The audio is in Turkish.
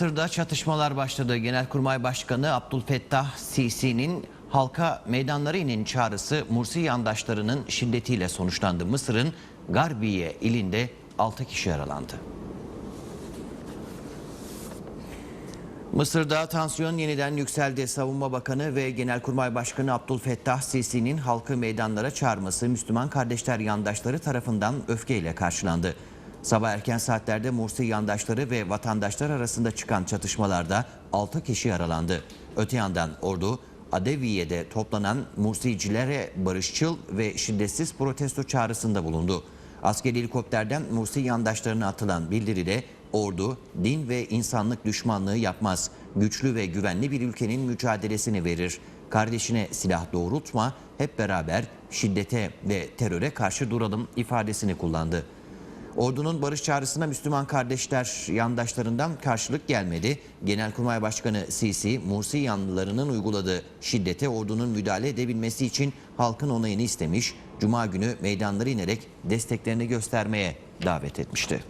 Mısır'da çatışmalar başladı. Genelkurmay Başkanı Abdülfettah Sisi'nin halka meydanlara inin çağrısı Mursi yandaşlarının şiddetiyle sonuçlandı. Mısır'ın Garbiye ilinde 6 kişi yaralandı. Mısır'da tansiyon yeniden yükseldi. Savunma Bakanı ve Genelkurmay Başkanı Abdülfettah Sisi'nin halkı meydanlara çağırması Müslüman kardeşler yandaşları tarafından öfkeyle karşılandı. Sabah erken saatlerde Mursi yandaşları ve vatandaşlar arasında çıkan çatışmalarda 6 kişi yaralandı. Öte yandan ordu Adeviye'de toplanan Mursicilere barışçıl ve şiddetsiz protesto çağrısında bulundu. Askeri helikopterden Mursi yandaşlarına atılan bildiride ordu din ve insanlık düşmanlığı yapmaz. Güçlü ve güvenli bir ülkenin mücadelesini verir. Kardeşine silah doğrultma, hep beraber şiddete ve teröre karşı duralım ifadesini kullandı. Ordunun barış çağrısına Müslüman kardeşler yandaşlarından karşılık gelmedi. Genelkurmay Başkanı Sisi, Mursi yanlılarının uyguladığı şiddete ordunun müdahale edebilmesi için halkın onayını istemiş. Cuma günü meydanlara inerek desteklerini göstermeye davet etmişti.